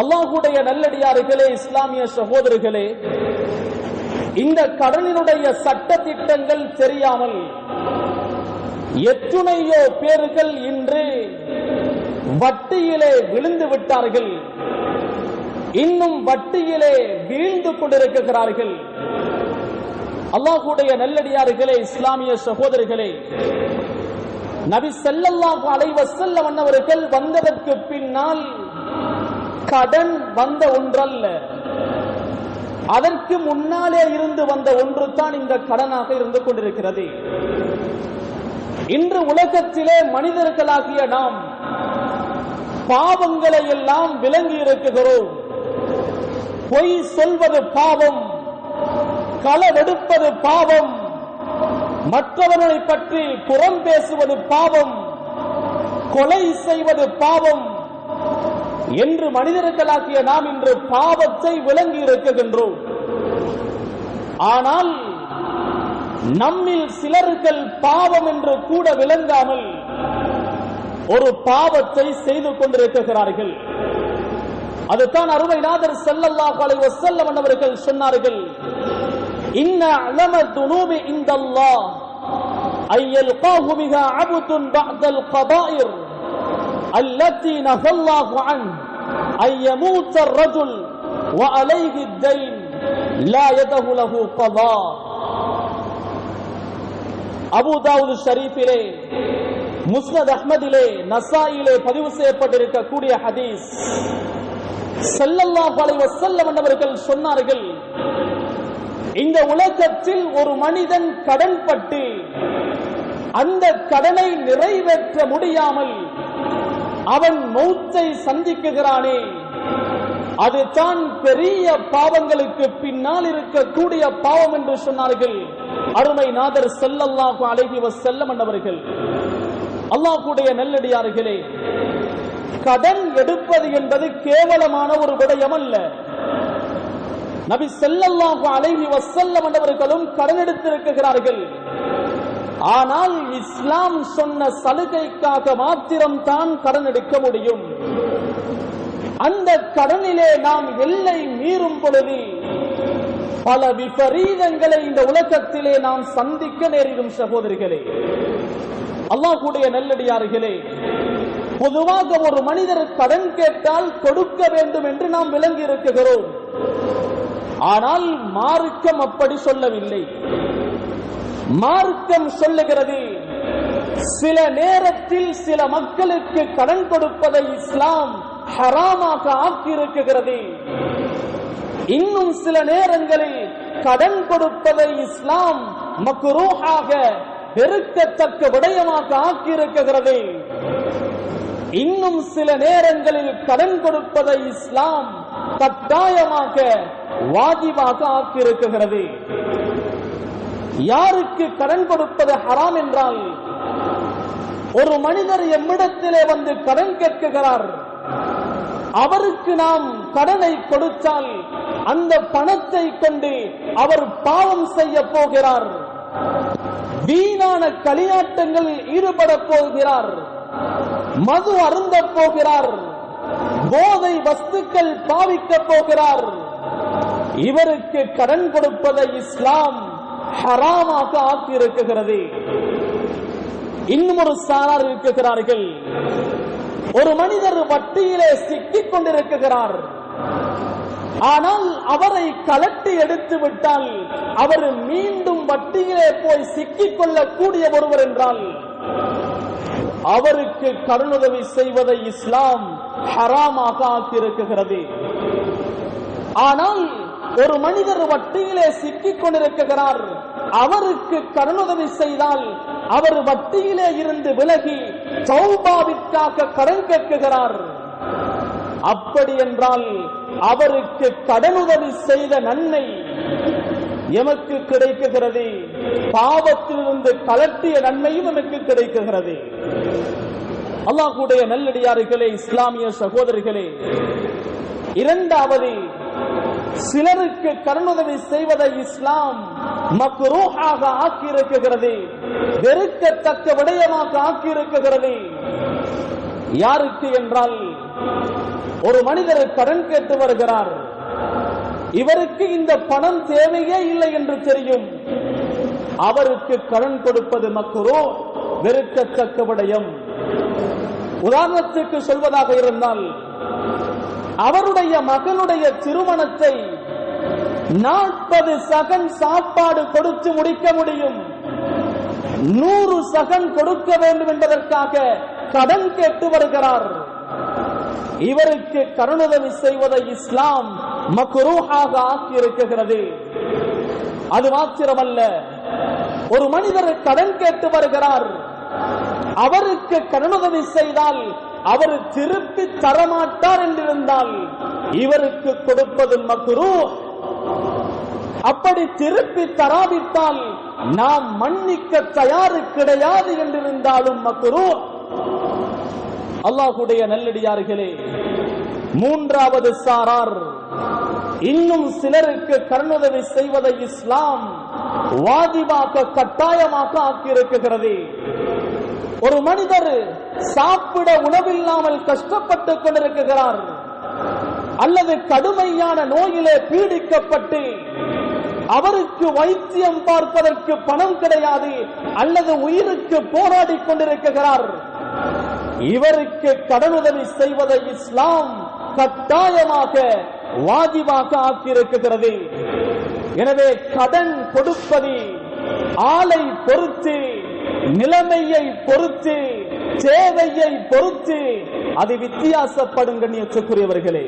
அல்லாஹுடைய நல்லடியார்களே இஸ்லாமிய சகோதரர்களே இந்த கடனினுடைய சட்ட திட்டங்கள் தெரியாமல் எத்துணையோ பேர்கள் இன்று வட்டியிலே விழுந்து விட்டார்கள். இன்னும் வட்டியிலே வீழ்ந்து கொண்டிருக்கிறார்கள். அல்லாஹுடைய நல்லடியார்களே இஸ்லாமிய சகோதரர்களே நபி ஸல்லல்லாஹு அலைஹி செல்ல அன்னவர்கள் வந்ததற்கு பின்னால் கடன் வந்த ஒன்றல்ல. அதற்கு முன்னாலே இருந்து வந்த ஒன்று தான் இந்த கடனாக இருந்து கொண்டிருக்கிறது. இன்று உலகத்திலே மனிதர்களாகிய நாம் பாவங்களை எல்லாம் விளங்கி இருக்குகிறோம் பொய் சொல்வது பாவம் களவெடுப்பது பாவம் மற்றவர்களை பற்றி புறம் பேசுவது பாவம் கொலை செய்வது பாவம் என்று மனிதர்களாகிய நாம் இன்று பாவத்தை விளங்கி இருக்கின்றோம். ஆனால் நம்மில் சிலர்கள் பாவம் என்று கூட விளங்காமல் ஒரு பாவத்தை செய்து கொண்டிருக்கிறார்கள். அதுதான் அருமைநாதர் செல்லல்லா கொலை செல்லம் அவர்கள் சொன்னார்கள். இன்ன அலம துனூபி இந்தல்லாஹ் ஐ யல்காஹு பிஹா அப்துன் பஅதல் கபாயிர். التي نهى الله عنه أن يموت الرجل وعليه الدين لا يده له قضاء அபுதாவுது ஷரீஃபிலே முஸ்னத் அஹ்மதிலே நசாயிலே பதிவு செய்யப்பட்டிருக்கக்கூடிய ஹதீஸ் ஸல்லல்லாஹு அலைஹி வஸல்லம் அவர்கள் சொன்னார்கள் இந்த உலகத்தில் ஒரு மனிதன் கடன்பட்டு அந்த கடனை நிறைவேற்ற முடியாமல் அவன் மௌத்தை சந்திக்குகிறானே. அதுதான் பெரிய பாவங்களுக்கு பின்னால் இருக்கக்கூடிய பாவம் என்று சொன்னார்கள். அருமை நாதர் செல்லல்லாஹு அலைஹி வஸல்லம் அவர்கள் அல்லாஹுடைய நெல்லடியார்களே கடன் எடுப்பது என்பது கேவலமான ஒரு விடயம் அல்ல. நபி ஸல்லல்லாஹு அலைஹி செல்ல அவர்களும் கடன் எடுத்திருக்கிறார்கள். ஆனால் இஸ்லாம் சொன்ன சலுகைக்காக மாத்திரம் தான் கடன் எடுக்க முடியும். அந்த கடனிலே நாம் எல்லை மீறும் பொழுது பல விபரீதங்களை இந்த உலகத்திலே நாம் சந்திக்க நேரிடும் சகோதரிகளே. அல்லாஹ்வுடைய நல்லடியார்களே பொதுவாக ஒரு மனிதர் கடன் கேட்டால் கொடுக்க வேண்டும் என்று நாம் விளங்கி இருக்குகிறோம் ஆனால் மார்க்கம் அப்படி சொல்லவில்லை. மார்க்கம் சொல்லுகிறது. சில நேரத்தில் சில மக்களுக்கு கடன் கொடுப்பதை இஸ்லாம் ஹராமாக ஆக்கியிருக்கிறது. இன்னும் சில நேரங்களில் கடன் கொடுப்பதை இஸ்லாம் மக்ரூஹாக வெறுக்கத்தக்க விடயமாக ஆக்கியிருக்கிறது. இன்னும் சில நேரங்களில் கடன் கொடுப்பதை இஸ்லாம் கட்டாயமாக வாஜிபாக ஆக்கியிருக்கிறது. யாருக்கு கடன் கொடுப்பது ஹராம் என்றால் ஒரு மனிதர் எம்மிடத்திலே வந்து கடன் கேட்குகிறார். அவருக்கு நாம் கடனை கொடுத்தால் அந்த பணத்தை கொண்டு அவர் பாவம் செய்ய போகிறார். வீணான களியாட்டங்கள் ஈடுபட போகிறார். மது அருந்த போகிறார். போதை வஸ்துக்கள் பாவிக்க போகிறார். இவருக்கு கடன் கொடுப்பதை இஸ்லாம் ஹராமாக ஆக்கியிருக்கிறது இன்னும் ஒரு சாரார் இருக்கிறார்கள். ஒரு மனிதர் வட்டியிலே சிக்கிக் கொண்டிருக்கிறார். ஆனால் அவரை கலட்டி எடுத்து விட்டால் அவர் மீண்டும் வட்டியிலே போய் சிக்கிக் கொள்ளக்கூடிய ஒருவர் என்றால் அவருக்கு கடனுதவி செய்வதை இஸ்லாம் ஹராமாக ஆக்கியிருக்கிறது ஆனால் ஒரு மனிதர் வட்டியிலே சிக்கிக் கொண்டிருக்கிறார். அவருக்கு கடனுதவி செய்தால் அவர் வட்டியிலே இருந்து விலகி சௌபாவிற்காக கடன் கேட்குகிறார் அப்படி என்றால் அவருக்கு கடனுதவி செய்த நன்மை எமக்கு கிடைக்குகிறது பாவத்திலிருந்து கலட்டிய நன்மையும் எமக்கு கிடைக்குகிறது அல்லாஹுடைய நல்லடியார்களே இஸ்லாமிய சகோதரிகளே இரண்டாவது சிலருக்கு கடனுதவி செய்வதை இஸ்லாம் மக்ரூஹாக ஆக்கியிருக்கிறது வெறுக்கத்தக்க விடயமாக ஆக்கியிருக்கிறது. யாருக்கு என்றால் ஒரு மனிதர் கடன் கேட்டு வருகிறார். இவருக்கு இந்த பணம் தேவையே இல்லை என்று தெரியும். அவருக்கு கடன் கொடுப்பது மக்கரோ வெறுக்கத்தக்க விடயம். உதாரணத்துக்கு சொல்வதாக இருந்தால் அவருடைய மகனுடைய திருமணத்தை நாற்பது சகன் சாப்பாடு கொடுத்து முடிக்க முடியும். நூறு சகன் கொடுக்க வேண்டும் என்பதற்காக கடன் கேட்டு வருகிறார். இவருக்கு கருணுதவி செய்வதை இஸ்லாம் மக்ரூஹாக ஆக்கியிருக்கிறது. அது மாத்திரமல்ல ஒரு மனிதர் கடன் கேட்டு வருகிறார். அவருக்கு கருணுதவி செய்தால் அவர் திருப்பி தரமாட்டார் என்றிருந்தால் இவருக்கு கொடுப்பது மக்குரு அப்படி திருப்பி தராவிட்டால் நாம் மன்னிக்க தயாரு கிடையாது என்றிருந்தாலும் மக்குரு அல்லாஹுடைய நல்லடியார்களே மூன்றாவது சாரார். இன்னும் சிலருக்கு கருணுதவி செய்வதை இஸ்லாம் வாஜிபாக்க கட்டாயமாக ஆக்கியிருக்கிறது. ஒரு மனிதர் சாப்பிட உணவில்லாமல் கஷ்டப்பட்டுக் கொண்டிருக்கிறார். அல்லது கடுமையான நோயிலே பீடிக்கப்பட்டு அவருக்கு வைத்தியம் பார்ப்பதற்கு பணம் கிடையாது அல்லது உயிருக்கு போராடி கொண்டிருக்கிறார். இவருக்கு கடனுதவி செய்வதை இஸ்லாம் கட்டாயமாக வாஜிபாக ஆக்கியிருக்கிறது. எனவே கடன் கொடுப்பது ஆளை பொறுத்து நிலைமையை பொறுத்து தேவையை பொறுத்து அது வித்தியாசப்படும் கண்ணியத்துக்குரியவர்களே